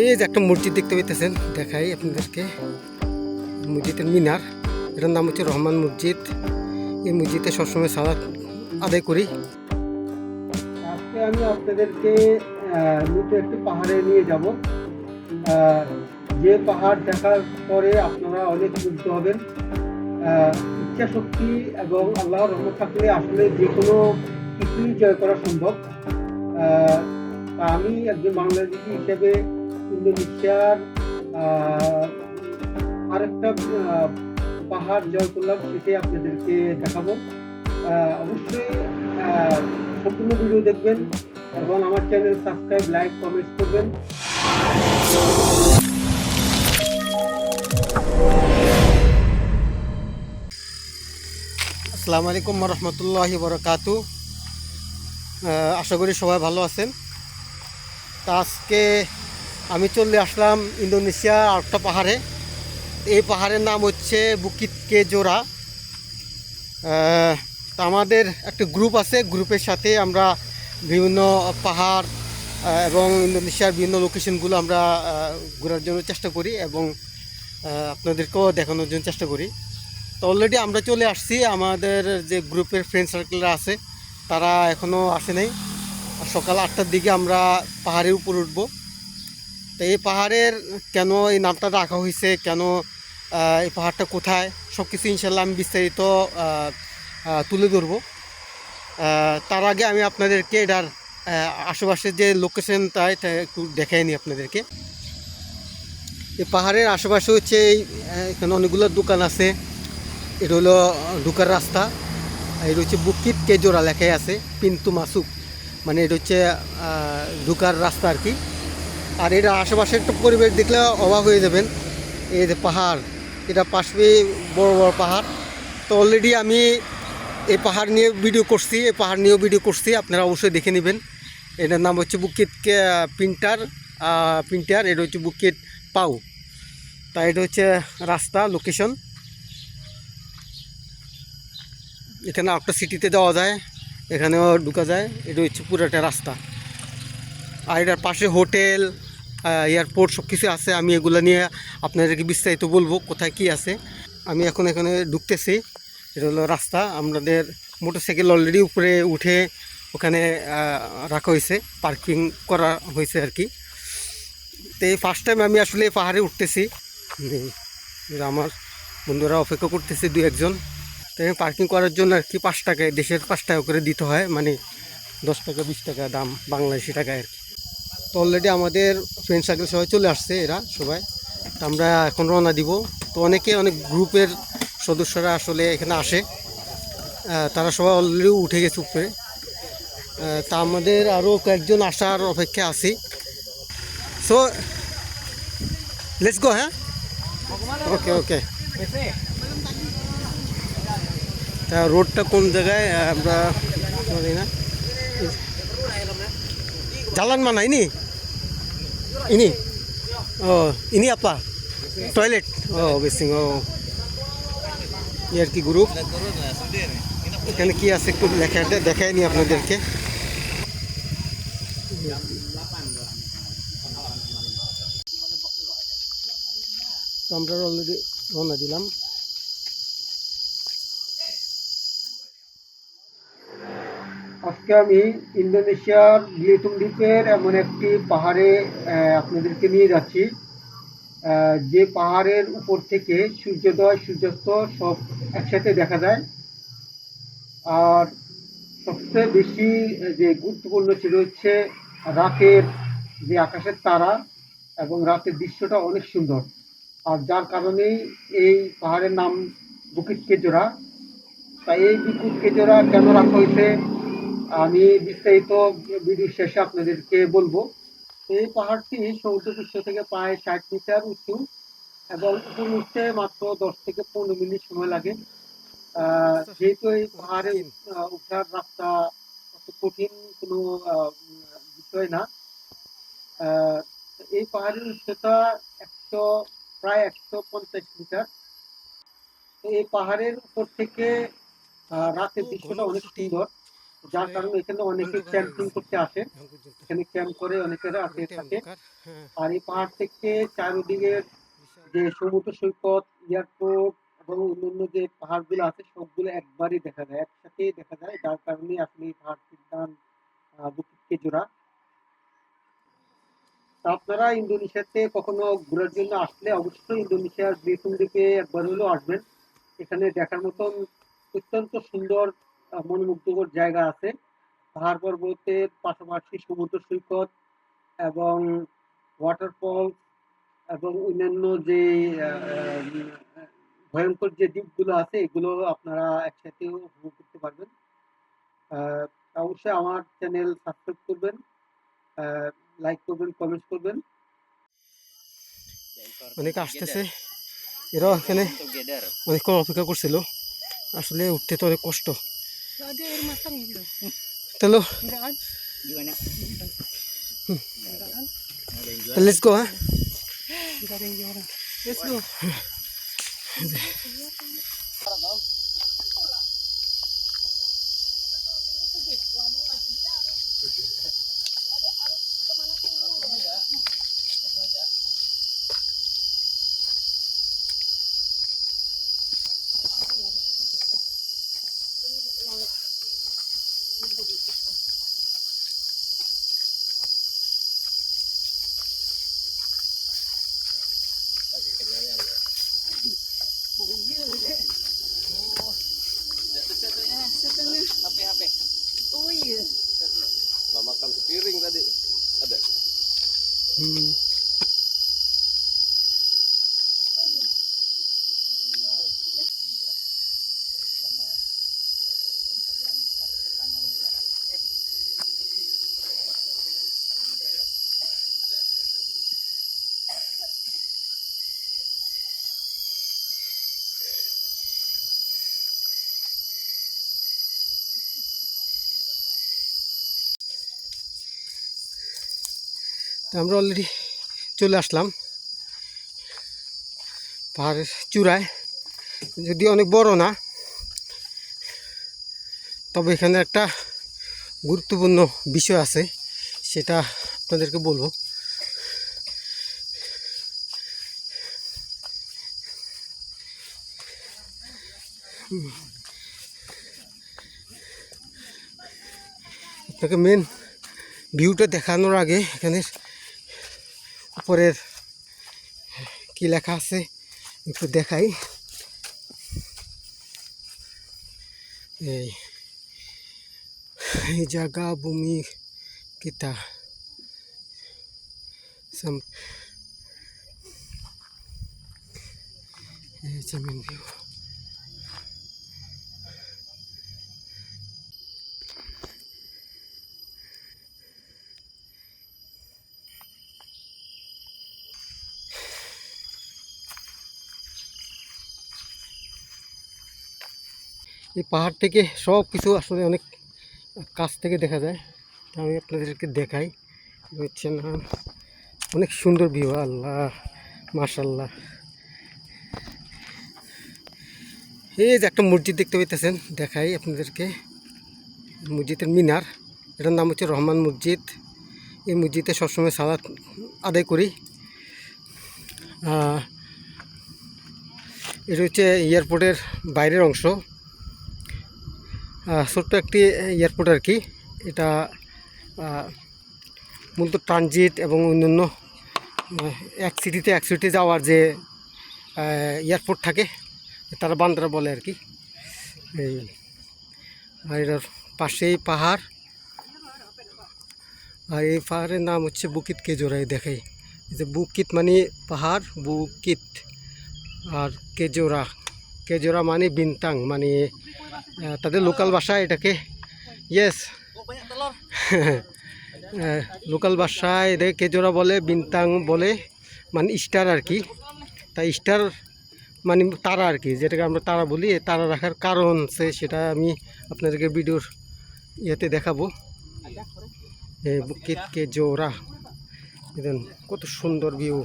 এই যে একটা মসজিদ দেখতে পেতেছেন দেখাই আপনাদেরকে। মসজিদের মিনার, এটার নাম হচ্ছে রহমান মসজিদ। এই মসজিদে সবসময় সালাত আদায় করি। আজকে আমি আপনাদেরকে নতুন একটি পাহাড়ে নিয়ে যাব। যে পাহাড় দেখার পরে আপনারা অনেক মুগ্ধ হবেন। ইচ্ছা শক্তি এবং আল্লাহর রহমত থাকলে আসলে যে কোনো কিছুই জয় করা সম্ভব। আমি একজন বাংলাদেশি হিসেবে ইন্দোনেশিয়ার আরেকটা পাহাড় জয় করলাম, সেটাই আপনাদেরকে দেখাবো। অবশ্যই সম্পূর্ণ ভিডিও দেখবেন এবং আমার চ্যানেল সাবস্ক্রাইব, লাইক কমেন্ট করবেন। আসসালামু আলাইকুম রহমতুল্লাহি বরকাতু আশা করি সবাই ভালো আছেন। তা আজকে আমি চলে আসলাম ইন্দোনেশিয়া আরেকটা পাহাড়ে। এই পাহাড়ের নাম হচ্ছে বুকিত কে জোড়া। তা আমাদের একটা গ্রুপ আছে, গ্রুপের সাথে আমরা বিভিন্ন পাহাড় এবং ইন্দোনেশিয়ার বিভিন্ন লোকেশনগুলো আমরা ঘোরার জন্য চেষ্টা করি এবং আপনাদেরকেও দেখানোর জন্য চেষ্টা করি। তো অলরেডি আমরা চলে আসছি, আমাদের যে গ্রুপের ফ্রেন্ড সার্কেলরা আছে, তারা এখনও আসে নাই। সকাল আটটার দিকে আমরা পাহাড়ের উপর উঠব। তো এই পাহাড়ের কেন এই নামটা রাখা হয়েছে? কেন এই পাহাড়টা কোথায়? সব কিছু ইনশাল্লাহ আমি বিস্তারিত তুলে ধরবো। তার আগে আমি আপনাদেরকে এটার আশেপাশের যে লোকেশনটা এটা একটু দেখাই নিই আপনাদেরকে। এই পাহাড়ের আশেপাশে হচ্ছে এই এখানে অনেকগুলো দোকান আছে। এটা হলো ঢুকার রাস্তা। এটা হচ্ছে বুকিত কেজোরা লেখাই আছে পিন্তু মাসুক। মানে এটা হচ্ছে ঢুকার রাস্তা আর কি। আর এটা আশেপাশে একটা পরিবেশ দেখলে অবাক হয়ে যাবেন। এই যে পাহাড় এটা পাশে বড় বড় পাহাড়। তো অলরেডি আমি এই পাহাড় নিয়ে ভিডিও করছি এই পাহাড় নিয়েও ভিডিও করছি আপনারা অবশ্যই দেখে নেবেন। এটার নাম হচ্ছে পিন্টার আহ, পিন্টার এটা হচ্ছে বুকিত পাউ তা এটা হচ্ছে রাস্তা লোকেশন এখানে একটা সিটিতে যাওয়া যায় এখানেও ঢুকা যায় এটা হচ্ছে পুরোটা রাস্তা। আর এটার পাশে হোটেল এয়ারপোর্ট সব কিছু আছে, আমি এগুলো নিয়ে আপনাদেরকে বিস্তারিত বলব, কোথায় কি আছে। আমি এখন এখানে ঢুকতেছি, এটা হলো রাস্তা, আমাদের মোটরসাইকেল অলরেডি উপরে উঠে ওখানে রাখা হয়েছে পার্কিং করা হয়েছে আর কি তো এই ফার্স্ট টাইম আমি আসলে পাহাড়ে উঠতেছি। আমার বন্ধুরা অপেক্ষা করতেছে দু একজন। তো পার্কিং করার জন্য আর কি পাঁচ টাকায়, দেশের পাঁচ টাকা করে দিতে হয় মানে দশ টাকা, বিশ টাকা দাম, বাংলাদেশি টাকায় আর কি তো অলরেডি আমাদের ফ্রেন্ড সার্কেল সবাই চলে আসছে এরা, সবাই। তো আমরা এখন রওনা দিব। তো অনেকে, অনেক গ্রুপের সদস্যরা আসলে এখানে আসে। তারা সবাই অলরেডি উঠে গেছে উপরে। তা আমাদের আরও কয়েকজন আসার অপেক্ষা আছি। সো লেটস গো হ্যাঁ? ওকে ওকে তা রোডটা কোন জায়গায়? আমরা জানি না। Jalan ও ini আপা oh basing oh. এই আর কি গ্রুপ এখানে কি আছে একটু লেখাটা দেখাই নি আপনাদেরকে আমরা অলরেডি রওনা দিলাম আজকে আমি ইন্দোনেশিয়ার বিয়েতুম দ্বীপের এমন একটি পাহাড়ে আপনাদেরকে নিয়ে যাচ্ছি। যে পাহাড়ের উপর থেকে সূর্যোদয়, সূর্যাস্ত সব একসাথে দেখা যায়। আর সবচেয়ে বেশি যে গুরুত্বপূর্ণ ছিল হচ্ছে রাতের যে আকাশের তারা এবং রাতের দৃশ্যটা অনেক সুন্দর। আর যার কারণেই এই পাহাড়ের নাম বুকিত কেজোরা তাই এই বুকিত কেজোরা কেন রাখা হয়েছে? আমি বিস্তারিত ভিডিও শেষে আপনাদেরকে বলব এই পাহাড়টি সমুদ্র পৃষ্ঠ থেকে প্রায় ষাট মিটার উঁচু এবং উপর উঠতে মাত্র দশ থেকে পনেরো মিনিট সময় লাগে। আহ, যেহেতু এই পাহাড়ে ওঠার রাস্তা অত কঠিন কোনো বিষয় না। আহ, এই পাহাড়ের উচ্চতা একশো প্রায় একশো পঞ্চাশ মিটার। এই পাহাড়ের উপর থেকে রাতের দৃশ্যটা অনেক সুন্দর। যার কারণে এখানে অনেকে ক্যাম্পিং করতে আসে। এখানে ক্যাম্প করে অনেকেরা আসে থাকে। হ্যাঁ আর এই পাহাড় থেকে চারিদিকে যে সমুদ্র সৈকত এয়ারপোর্ট এবং অন্যান্য যে পাহাড়গুলো আছে সবগুলো একবারই দেখা যায় একসাথেই দেখা যায়। যার কারণে আপনি পাহাড়টির আহ, বুকিত কেজোরা আপনারা ইন্দোনেশিয়াতে কখনো ঘোরার জন্য আসলে অবশ্যই ইন্দোনেশিয়ার বেতুন দ্বীপে একবার হলেও আসবেন। এখানে দেখার মতন অত্যন্ত সুন্দর মনোমুগ্ধকর জায়গা আছে। পাহাড় পর্বতের পাশাপাশি সমুদ্র সৈকত এবং ওয়াটারফল এবং অন্যান্য যে ভয়ঙ্কর যে দ্বীপগুলো আছে এগুলো আপনারা একসাথে উপভোগ করতে পারবেন। আহ, অবশ্যই আমার চ্যানেল সাবস্ক্রাইব করবেন লাইক করবেন কমেন্ট করবেন। অনেকে আসতেছে। এরাও এখানে অনেকক্ষণ অপেক্ষা করছিল। আসলে উঠতে তো অনেক কষ্ট। Enggak Let's go. Let's go. তো আমরা অলরেডি চলে আসলাম পাহাড়ের চূড়ায় যদি অনেক বড় না, তবে এখানে একটা গুরুত্বপূর্ণ বিষয় আছে, সেটা আপনাদেরকে বলব। আপনাকে মেন ভিউটা দেখানোর আগে এখানে উপরের কি লেখা আছে? একটু দেখাই। এই জায়গা ভূমি কিতা। এই যে মেন ভিউ এই পাহাড় থেকে সব কিছু আসলে অনেক কাছ থেকে দেখা যায়। আমি আপনাদেরকে দেখাই। বুঝছেন অনেক সুন্দর ভিউ আল্লাহ মাশাল্লাহ এই যে একটা মসজিদ দেখতে পাইতেছেন, দেখাই আপনাদেরকে। মসজিদের মিনার, এটার নাম হচ্ছে রহমান মসজিদ। এই মসজিদে সবসময় সালাত আদায় করি। এটা হচ্ছে এয়ারপোর্টের বাইরের অংশ। ছোট্ট একটি এয়ারপোর্ট আর কি। এটা মূলত ট্রানজিট এবং অন্যান্য এক সিটিতে এক সিটি যাওয়ার যে এয়ারপোর্ট থাকে, তারা বান্দ্রা বলে আর কি। এই, আর এটার পাশেই পাহাড়। আর এই পাহাড়ের নাম হচ্ছে বুকিত কেজোরাই দেখাই। এই যে বুকিত মানে পাহাড়, বুকিত আর কেজোরা। কেজোরা মানে বিনতাং মানে তাদের লোকাল ভাষা এটাকে ইয়েস লোকাল ভাষায় এদের কেজোরা বলে, বিনতাং বলে মানে স্টার আর কি। তাই স্টার মানে তারা আর কি, যেটাকে আমরা তারা বলি তারা রাখার কারণ সে সেটা আমি আপনাদেরকে ভিডিওর ইয়েতে দেখাবো। এই বুকিত কেজোরা কত সুন্দর ভিউ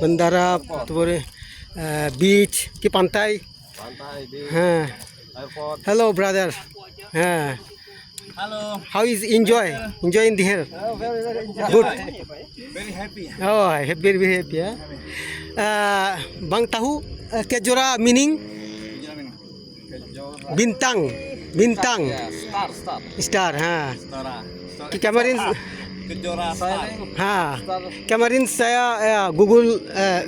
बंदारा तुम्हारे बीच की पानी हाँ हेलो ब्रदर हाँ how is enjoy enjoy in dear good very केजोरा meaning बिंतांग बिंतांग स्टार स्टार हाँ कैमरे Kemarin saya uh, Google uh,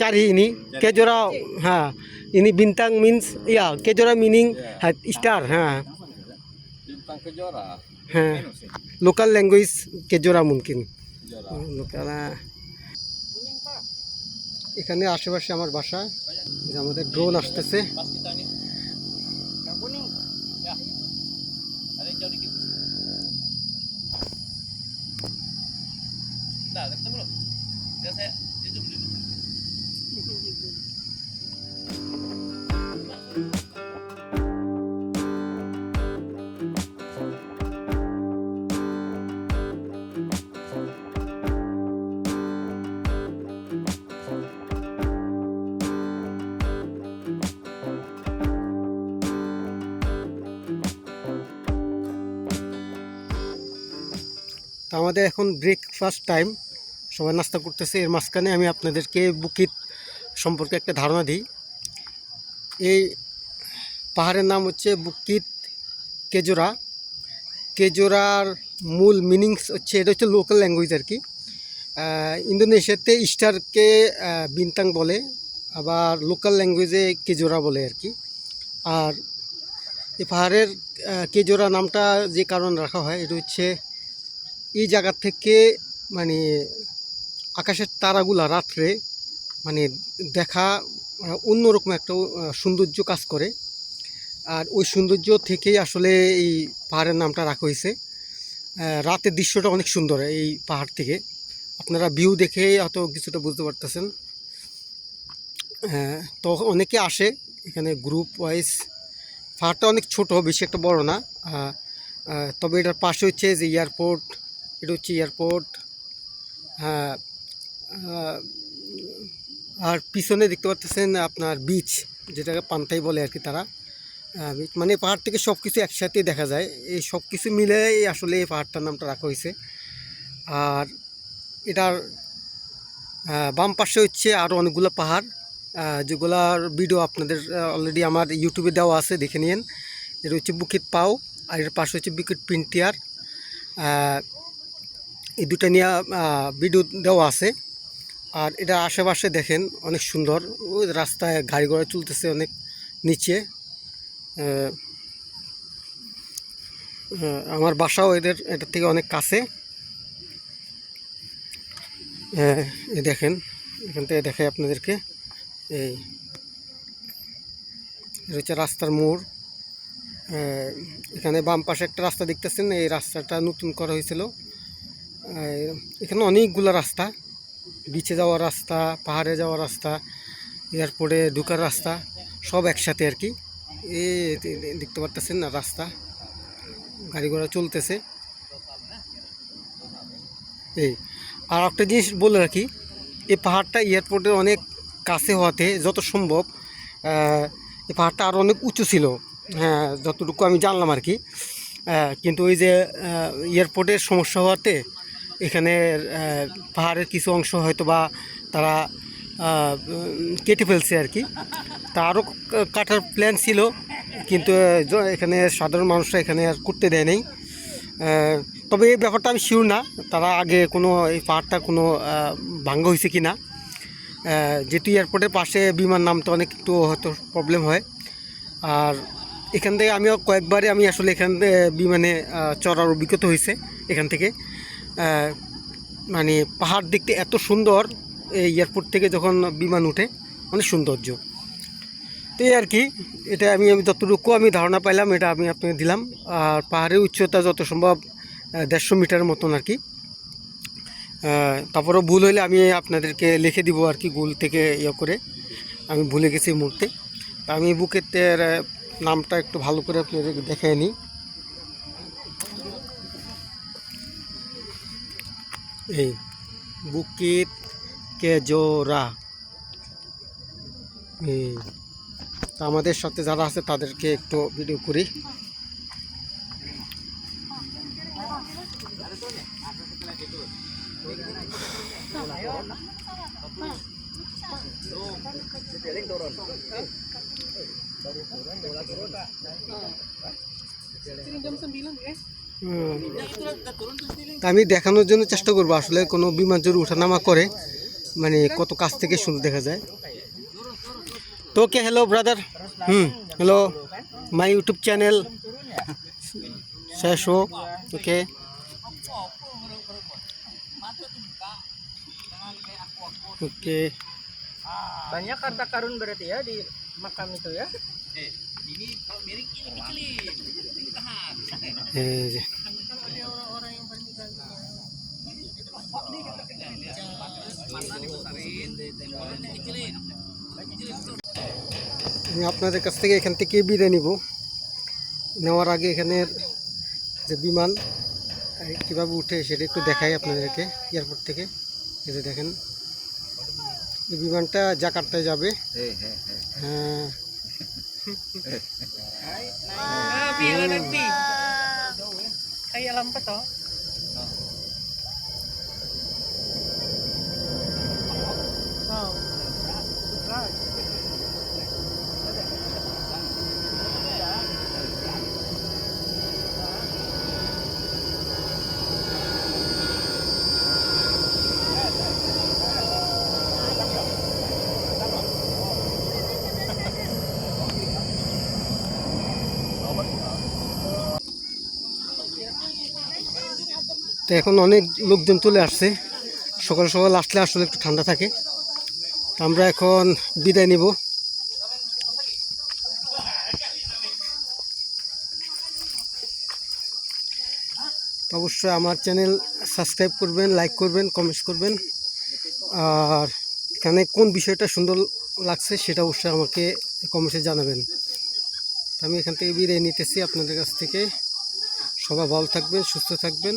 cari ini kejora, ha. Ini bintang means ya kejora meaning ha, star. Ha. Bintang kejora. Ha. Minus sih. Local language kejora mungkin. Kejora. লোকেরা এখানে আশেপাশে আমার বাসা আমাদের ড্রোন আসতেছে আমাদের এখন ব্রেকফাস্ট টাইম সবাই নাস্তা করতেছে এর মাঝখানে আমি আপনাদেরকে বুকিত সম্পর্কে একটা ধারণা দিই। এই পাহাড়ের নাম হচ্ছে বুকিত কেজোরা। কেজোরার মূল মিনিংস হচ্ছে এটা হচ্ছে লোকাল ল্যাঙ্গুয়েজ আর কি। ইন্দোনেশিয়াতে স্টারকে আহ, বিনতাং বলে আবার লোকাল ল্যাঙ্গুয়েজে কেজোরা বলে আর কি। আর এই পাহাড়ের কেজোরা নামটা যে কারণ রাখা হয় এটা হচ্ছে এই জায়গা থেকে মানে আকাশের তারাগুলা রাত্রে মানে দেখা আহ, অন্যরকম একটা সৌন্দর্য কাজ করে। আর ওই সৌন্দর্য থেকেই আসলে এই পাহাড়ের নামটা রাখা হয়েছে। রাতের দৃশ্যটা অনেক সুন্দর এই পাহাড় থেকে। আপনারা ভিউ দেখে অত কিছুটা বুঝতে পারতেছেন। তো অনেকে আসে এখানে গ্রুপ ওয়াইজ পাহাড়টা অনেক ছোট বেশি একটা বড় না। তবে এটার পাশে হচ্ছে যে এয়ারপোর্ট এটা হচ্ছে এয়ারপোর্ট হ্যাঁ আর পিছনে দেখতে পাচ্ছেন আপনার বিচ যেটাকে পান্তাই বলে আর কি তারা। মানে পাহাড় থেকে সব কিছু একসাথে দেখা যায়। এই সব কিছু মিলে আসলে এই পাহাড়টার নামটা রাখা হয়েছে। আর এটার বাম পাশে হচ্ছে আরও অনেকগুলো পাহাড়। যেগুলার ভিডিও আপনাদের অলরেডি আমার ইউটিউবে দেওয়া আছে, দেখে নিন এটা হচ্ছে বুকিত পাও আর এর পাশে হচ্ছে বুকিত পিন্টিয়ার এই দুটো নিয়ে ভিডিও দেওয়া আছে। আর এটা আশেপাশে দেখেন, অনেক সুন্দর। ওই রাস্তায় গাড়ি ঘোড়া চলতেছে অনেক নিচে। আমার বাসাও এদের এটার থেকে অনেক কাছে। এই দেখেন, এখান থেকে দেখাই আপনাদেরকে। এই রয়েছে রাস্তার মোড়। এখানে বাম পাশে একটা রাস্তা দেখতেছেন, এই রাস্তাটা নতুন করা হয়েছিল। এখানে অনেকগুলো রাস্তা বিচে যাওয়ার রাস্তা, পাহাড়ে যাওয়ার রাস্তা এয়ারপোর্টে ঢুকার রাস্তা, সব একসাথে আর কি। এ দেখতে পারতেছেন না রাস্তা, গাড়ি ঘোড়া চলতেছে। এই, আর একটা জিনিস বলে রাখি, এই পাহাড়টা এয়ারপোর্টের অনেক কাছে হওয়াতে যত সম্ভব এই পাহাড়টা আরও অনেক উঁচু ছিল। হ্যাঁ যতটুকু আমি জানলাম আর কি। কিন্তু ওই যে এয়ারপোর্টের সমস্যা হওয়াতে এখানে পাহাড়ের কিছু অংশ হয়তো বা তারা কেটে ফেলছে আর কি। তা আরও কাটার প্ল্যান ছিল, কিন্তু এখানে সাধারণ মানুষরা এখানে আর করতে দেয় নেই। তবে এই ব্যাপারটা আমি শিওর না, তারা আগে কোনো, এই পাহাড়টা কোনো ভাঙ্গ হয়েছে কি না। যেহেতু এয়ারপোর্টের পাশে বিমান নামতে অনেক একটু হয়তো প্রবলেম হয়। আর এখান থেকে আমিও কয়েকবারে আমি আসলে এখান বিমানে চড়ার অভিজ্ঞতা হয়েছে, এখান থেকে। মানে পাহাড় দেখতে এত সুন্দর এই এয়ারপোর্ট থেকে যখন বিমান উঠে, অনেক সৌন্দর্য। তো এই আর কি, এটা আমি আমি যতটুকু আমি ধারণা পাইলাম, এটা আমি আপনাকে দিলাম। আর পাহাড়ের উচ্চতা যত সম্ভব দেড়শো মিটার মতন আর কি। তারপরেও ভুল হলে আমি আপনাদেরকে লিখে দিব আর কি, গুগল থেকে ইয়ে করে। আমি ভুলে গেছি মুহূর্তে। আমি বুকের নামটা একটু ভালো করে আপনাদের দেখে নিই এই বুকিত কেজোরা আমাদের সাথে যারা আছে তাদেরকে একটু ভিডিও করি Sini jam 9 guys. হুম। আমি দেখানোর জন্য চেষ্টা করব আসলে কোনো বিমান যদি ওঠানামা করে মানে কত কাছ থেকে সুন্দর দেখা যায় তো okay hello brother hmm hello my YouTube channel শেষ হোক ওকে ওকে Banyak harta karun berarti ya di makam itu ya. এই যে আমি আপনাদের কাছ থেকে এখান থেকে বিদায় নিব। নেওয়ার আগে এখানের যে বিমান এই কীভাবে উঠে সেটা একটু দেখাই আপনাদেরকে এয়ারপোর্ট থেকে। এই যে দেখেন এই বিমানটা জাকার্তায় যাবে। হ্যাঁ। Ah, pila ng tea. Ay, alam pa to. Oh. Good try. তো এখন অনেক লোকজন চলে আসছে। সকাল সকাল আসলে আসলে একটু ঠান্ডা থাকে। তো আমরা এখন বিদায় নিব। অবশ্যই আমার চ্যানেল সাবস্ক্রাইব করবেন, লাইক করবেন, কমেন্টস করবেন। আর এখানে কোন বিষয়টা সুন্দর লাগছে সেটা অবশ্যই আমাকে কমেন্টসে জানাবেন। আমি এখান থেকে বিদায় নিতেছি। আপনাদের কাছ থেকে সবাই ভালো থাকবেন, সুস্থ থাকবেন।